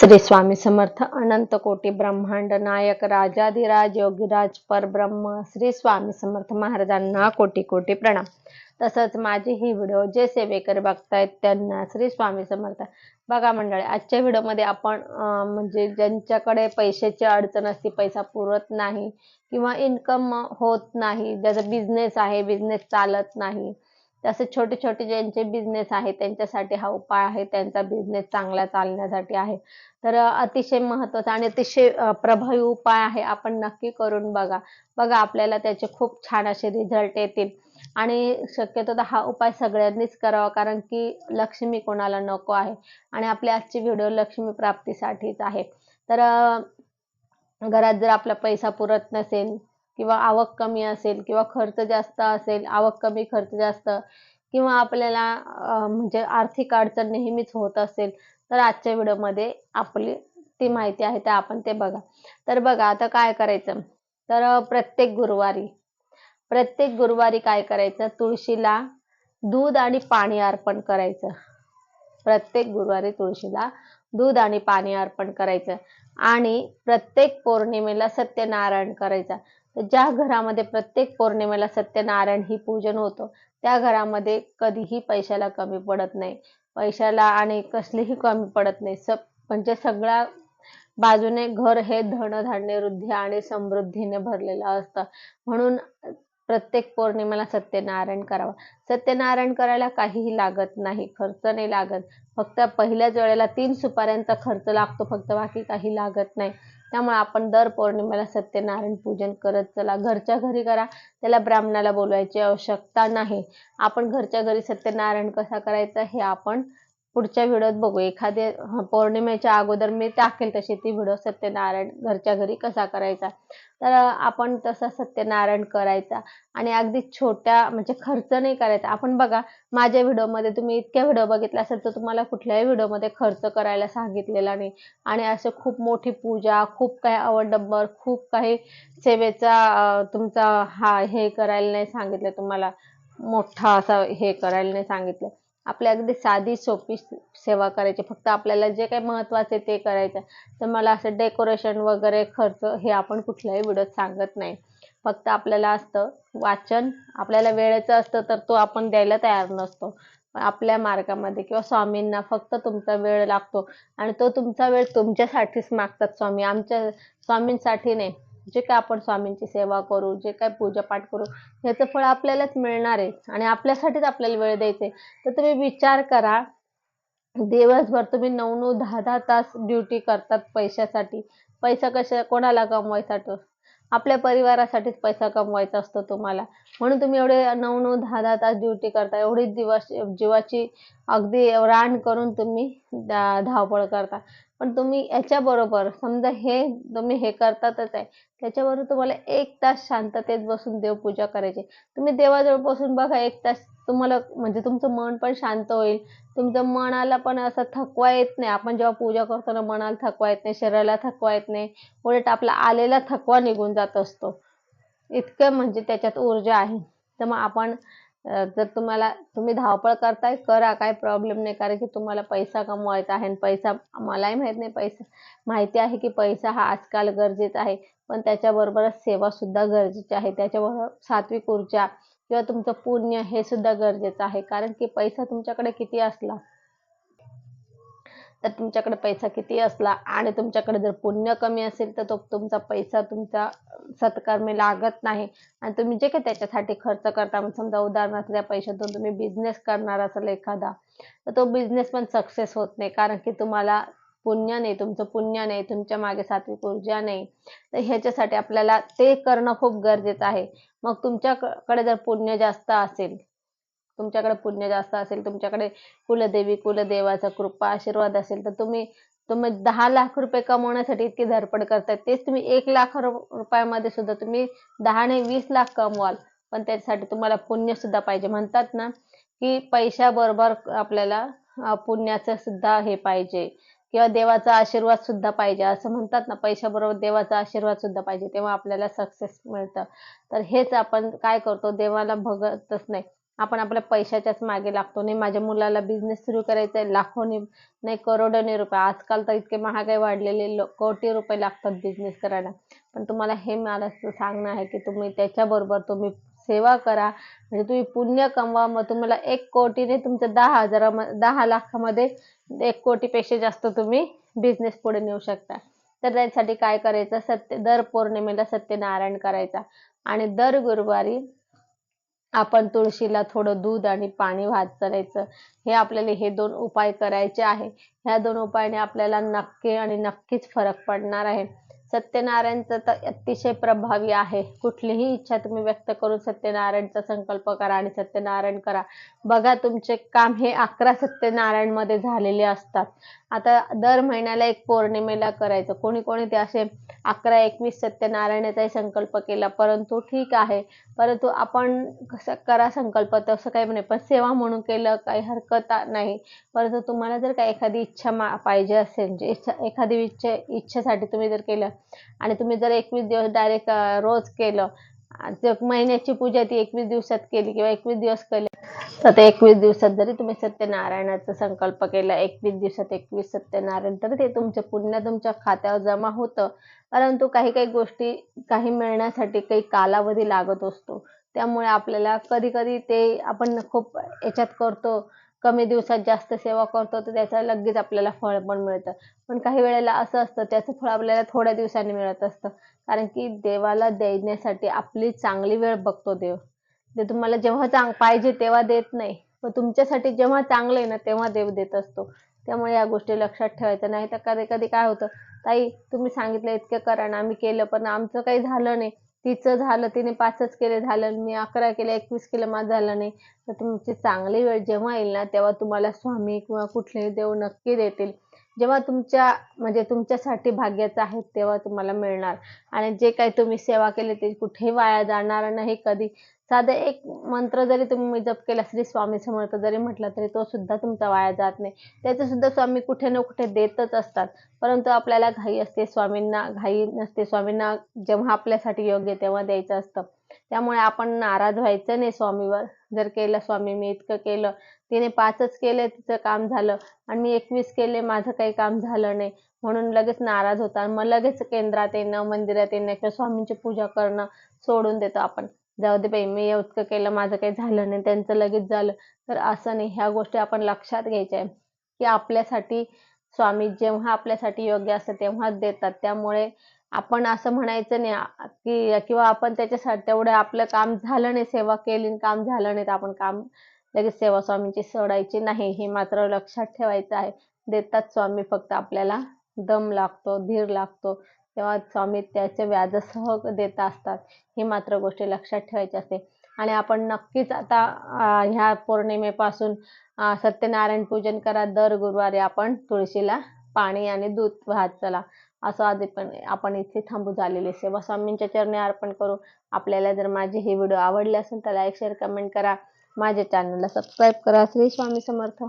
श्री स्वामी समर्थ अनंत कोटी ब्रह्मांड नायक राजाधिराज योगीराज परब्रह्म श्री स्वामी समर्थ महाराजांना कोटी कोटी प्रणाम. तसंच माझी ही व्हिडिओ जे सेवेकर बघतायत त्यांना श्री स्वामी समर्थ. बघा मंडळी आजच्या व्हिडिओमध्ये आपण म्हणजे ज्यांच्याकडे पैशाची अडचण असते पैसा पुरत नाही किंवा इन्कम होत नाही ज्याचा बिझनेस आहे बिझनेस चालत नाही तसे छोटे छोटे ज्यांचे बिझनेस आहे त्यांच्यासाठी हा उपाय आहे त्यांचा बिझनेस चांगला चालण्यासाठी आहे. तर अतिशय महत्त्वाचा आणि अतिशय प्रभावी उपाय आहे आपण नक्की करून बघा. बघा आपल्याला त्याचे खूप छान असे रिझल्ट येतील. आणि शक्यतो तर हा उपाय सगळ्यांनीच करावा कारण की लक्ष्मी कोणाला नको आहे. आणि आपली आजची व्हिडिओ लक्ष्मी प्राप्तीसाठीच आहे. तर घरात जर आपला पैसा पुरत नसेल किंवा आवक कमी असेल किंवा खर्च जास्त असेल आवक कमी खर्च जास्त किंवा आपल्याला म्हणजे आर्थिक अडचण नेहमीच होत असेल तर आजच्या व्हिडिओमध्ये आपली ती माहिती आहे तर आपण ते बघा. तर बघा आता काय करायचं? तर प्रत्येक गुरुवारी प्रत्येक गुरुवारी काय करायचं? तुळशीला दूध आणि पाणी अर्पण करायचं. प्रत्येक गुरुवारी तुळशीला दूध आणि पाणी अर्पण करायचं. आणि प्रत्येक पौर्णिमेला सत्यनारायण करायचा. तर ज्या घरामध्ये प्रत्येक पौर्णिमेला सत्यनारायण ही पूजन होतं त्या घरामध्ये कधीही पैशाला कमी पडत नाही. पैशाला आणि कसलीही कमी पडत नाही. स म्हणजे सगळ्या बाजूने घर हे धनधान्य वृद्धी आणि समृद्धीने भरलेलं असतं. म्हणून प्रत्येक पौर्णिमेला सत्यनारायण करावा. सत्यनारायण करायला काहीही लागत नाही खर्च नाही लागत. फक्त पहिल्याच वेळेला तीन सुपाऱ्यांचा खर्च लागतो फक्त बाकी काही लागत नाही. त्यामुळे आपण दर पौर्णिमेला सत्यनारायण पूजन करत चला. घरच्या घरी करा त्याला ब्राह्मणाला बोलवायची आवश्यकता नाही. आपण घरच्या घरी सत्यनारायण कसा करायचा हे आपण पुढच्या व्हिडिओत बघू. एखादे पौर्णिमेच्या अगोदर मी टाकेल तशी ती व्हिडिओ सत्यनारायण घरच्या घरी कसा करायचा. तर आपण तसा सत्यनारायण करायचा. आणि अगदी छोट्या म्हणजे खर्च नाही करायचा. आपण बघा माझ्या व्हिडिओमध्ये तुम्ही इतक्या व्हिडिओ बघितला असेल तर तुम्हाला कुठल्याही व्हिडिओमध्ये खर्च करायला सांगितलेला नाही. आणि असं खूप मोठी पूजा खूप काही अवडंबर खूप काही सेवेचा तुमचा हा हे करायला नाही सांगितलं तुम्हाला. मोठा असा हे करायला नाही सांगितलं. आपल्या अगदी साधी सोपी सेवा करायची. फक्त आपल्याला जे काही महत्त्वाचे ते करायचं. तर मला असं डेकोरेशन वगैरे खर्च हे आपण कुठल्याही व्हिडिओत सांगत नाही. फक्त आपल्याला असतं वाचन. आपल्याला वेळेचं असतं तर तो आपण द्यायला तयार नसतो. आपल्या मार्गामध्ये किंवा स्वामींना फक्त तुमचा वेळ लागतो. आणि तो तुमचा वेळ तुमच्यासाठीच मागतात स्वामी. आमच्या स्वामींसाठी नाही. जे काय आपण स्वामींची सेवा करू जे काय पूजापाठ करू ह्याचं फळ आपल्यालाच मिळणार आहे आणि आपल्यासाठीच आपल्याला वेळ द्यायचा आहे तर तुम्ही विचार करा दिवसभर तुम्ही नऊ नऊ दहा दहा तास ड्युटी करतात पैशासाठी. पैसा कशा कोणाला कमवायसाठी आपल्या परिवारासाठीच पैसा कमवायचा असतो तुम्हाला. म्हणून तुम्ही एवढे नऊ नऊ दहा दहा तास ड्युटी करता. एवढी दिवस जीवाची अगदी रान करून तुम्ही धावपळ करता. पण तुम्ही याच्याबरोबर समजा हे तुम्ही हे करतातच आहे त्याच्याबरोबर तुम्हाला एक तास शांततेत बसून देवपूजा करायची. तुम्ही देवाजवळ बसून बघा एक तास तुम्हाला म्हणजे तुमचं मन पण शांत होईल. तुमच्या मनाला पण असं थकवा येत नाही. आपण जेव्हा पूजा करतो ना मनाला थकवा येत नाही शरीराला थकवा येत नाही उलट आपला आलेला थकवा निघून जात असतो. इतकं म्हणजे त्याच्यात ऊर्जा आहे. तर मग आपण जर तुम्हाला तुम्ही धावपळ करताय करा. काय प्रॉब्लेम नाही. कारण की तुम्हाला पैसा कमवायचा आहे आणि पैसा मलाही माहीत नाही. पैसा माहिती आहे की पैसा हा आजकाल गरजेचा आहे. पण त्याच्याबरोबरच सेवा सुद्धा गरजेची आहे. त्याच्याबरोबर सात्विक ऊर्जा किंवा तुमचं पुण्य हे सुद्धा गरजेचं आहे. कारण की पैसा तुमच्याकडे किती असला तर तुमच्याकडे पैसा किती असला आणि तुमच्याकडे जर पुण्य कमी असेल तर तो तुमचा पैसा तुमचा सत्कर्मी लागत नाही. आणि तुम्ही जे काही त्याच्यासाठी खर्च करता मग समजा उदाहरणार्थ त्या पैशातून तुम्ही बिझनेस करणार असाल एखादा तर तो बिझनेस पण सक्सेस होत नाही. कारण की तुम्हाला पुण्य नाही तुमचं पुण्य नाही तुमच्या मागे सात्विक ऊर्जा नाही. तर ह्याच्यासाठी आपल्याला ते करणं खूप गरजेचं आहे. मग तुमच्याकडे जर पुण्य जास्त असेल तुमच्याकडे पुण्य जास्त असेल तुमच्याकडे कुलदेवी कुलदेवाचा कृपा आशीर्वाद असेल तर तुम्ही तुम्ही दहा लाख रुपये कमवण्यासाठी इतकी धडपड करताय. तेच तुम्ही एक लाख रुपयामध्ये सुद्धा तुम्ही दहा ने वीस लाख कमवाल. पण त्यासाठी तुम्हाला पुण्य सुद्धा पाहिजे. म्हणतात ना की पैशाबरोबर आपल्याला पुण्याचं सुद्धा हे पाहिजे. किंवा देवाचा आशीर्वाद सुद्धा पाहिजे. असं म्हणतात ना पैशाबरोबर देवाचा आशीर्वाद सुद्धा पाहिजे. तेव्हा आपल्याला सक्सेस मिळतं. तर हेच आपण काय करतो देवाला बघतच नाही. आपण आपल्या पैशाच्याच मागे लागतो. नाही माझ्या मुलाला बिझनेस सुरू करायचा आहे लाखोनी नाही करोडोनी रुपये. आजकाल तर इतके महागाई वाढलेले लो कोटी रुपये लागतात बिझनेस करायला. पण तुम्हाला हे मला सांगणं आहे की तुम्ही त्याच्याबरोबर तुम्ही सेवा करा. म्हणजे तुम्ही पुण्य कमवा. मग तुम्हाला एक कोटीने तुमच्या दहा हजारा दहा लाखामध्ये एक कोटीपेक्षा जास्त तुम्ही बिझनेस पुढे नेऊ शकता. तर त्यासाठी काय करायचं? सत्य दर पौर्णिमेला सत्यनारायण करायचा. आणि दर गुरुवारी आपण तुळशीला थोडं दूध आणि पाणी वाहत चालायचं हे आपल्याला हे दोन उपाय करायचे आहे. ह्या दोन उपायाने आपल्याला नक्की आणि नक्कीच फरक पडणार आहे. सत्यनारायणचं तर अतिशय प्रभावी आहे. कुठलीही इच्छा तुम्ही व्यक्त करून सत्यनारायणचा संकल्प करा आणि सत्यनारायण करा. बघा तुमचे काम हे अकरा सत्यनारायणमध्ये झालेले असतात. आता दर महिन्याला एक पौर्णिमेला करायचं. कोणी कोणी ते असे अकरा एकवीस सत्यनारायणाचाही संकल्प केला. परंतु ठीक आहे. परंतु आपण कसं करा संकल्प? तसं काही नाही. पण सेवा म्हणून केलं काही हरकत नाही. परंतु तुम्हाला जर काही एखादी इच्छा मा पाहिजे असेल जे इच्छा एखादी इच्छा इच्छेसाठी तुम्ही जर केलं आणि तुम्ही जर एकवीस दिवस डायरेक्ट रोज केलं जर महिन्याची पूजा ती एकवीस दिवसात केली किंवा एकवीस दिवस केले तर ते एकवीस दिवसात जरी तुम्ही सत्यनारायणाचा संकल्प केला एकवीस दिवसात एकवीस सत्यनारायण तर ते तुमचं पुण्य तुमच्या खात्यावर जमा होतं. परंतु काही काही गोष्टी काही मिळण्यासाठी काही कालावधी लागत असतो. त्यामुळे आपल्याला कधी कधी ते आपण खूप याच्यात करतो कमी दिवसात जास्त सेवा करतो तर त्याचं लगेच आपल्याला फळ पण मिळतं. पण काही वेळेला असं असतं त्याचं फळ आपल्याला थोड्या दिवसांनी मिळत असतं. कारण की देवाला देण्यासाठी आपली चांगली वेळ बघतो देव. ते तुम्हाला जेव्हा चांग पाहिजे तेव्हा देत नाही पण तुमच्यासाठी जेव्हा चांगलं आहे ना तेव्हा देव देत असतो. त्यामुळे या गोष्टी लक्षात ठेवायचं नाही तर कधी कधी काय होतं ताई तुम्ही सांगितलं इतकं करा ना आम्ही केलं पण आमचं काही झालं नाही. तिचं झालं तिने पाचच केले झालं मी अकरा केले एकवीस केलं माझं झालं नाही. तर तुमची चांगली वेळ जेव्हा येईल ना तेव्हा तुम्हाला स्वामी किंवा कुठलेही देव नक्की देतील. जेव्हा तुमच्या म्हणजे तुमच्यासाठी भाग्याचं आहे तेव्हा तुम्हाला मिळणार. आणि जे काही तुम्ही सेवा केली ते कुठेही वाया जाणार नाही कधी. साधं एक मंत्र जरी तुम्ही जप केला श्री स्वामी समर्थ जरी म्हटलं तरी तो सुद्धा तुमचा वाया जात नाही. त्याचे सुद्धा स्वामी कुठे ना कुठे देतच असतात. परंतु आपल्याला घाई असते स्वामींना घाई नसते. स्वामींना जेव्हा आपल्यासाठी योग्य तेव्हा द्यायचं असतं. त्यामुळे आपण नाराज व्हायचं नाही स्वामीवर. जर केलं स्वामी मी इतकं केलं तिने पाचच केले तिचं काम झालं आणि मी एकवीस केले माझं काही काम झालं नाही. म्हणून लगेच नाराज होता मग लगेच केंद्रात येणं मंदिरात येणं किंवा स्वामींची पूजा करणं सोडून देतो आपण. जाऊ दे बाई मी इतकं केलं माझं काही झालं नाही त्यांचं लगेच झालं. तर असं नाही ह्या गोष्टी आपण लक्षात घ्यायच्या आहे की आपल्यासाठी स्वामी जेव्हा आपल्यासाठी योग्य असतं तेव्हाच देतात. त्यामुळे आपण असं म्हणायचं नाही की किंवा आपण त्याच्यासाठी तेवढं आपलं काम झालं नाही सेवा केली काम झालं नाही तर आपण काम लगेच सेवा स्वामींची सोडायची नाही. हे मात्र लक्षात ठेवायचं आहे. देतात स्वामी फक्त आपल्याला दम लागतो धीर लागतो. तेव्हा स्वामी त्याचे व्याजसह देत असतात. ही मात्र गोष्टी लक्षात ठेवायची असते. आणि आपण नक्कीच आता ह्या पौर्णिमेपासून सत्यनारायण पूजन करा. दर गुरुवारी आपण तुळशीला पाणी आणि दूध वाहत चला. असं आधी पण आपण इथे थांबू झालेले. सेवा स्वामींच्या चरणी अर्पण करू. आपल्याला जर माझे हे व्हिडिओ आवडले असेल तर लाईक शेअर कमेंट करा. माझ्या चॅनलला सबस्क्राईब करा. श्री स्वामी समर्थ.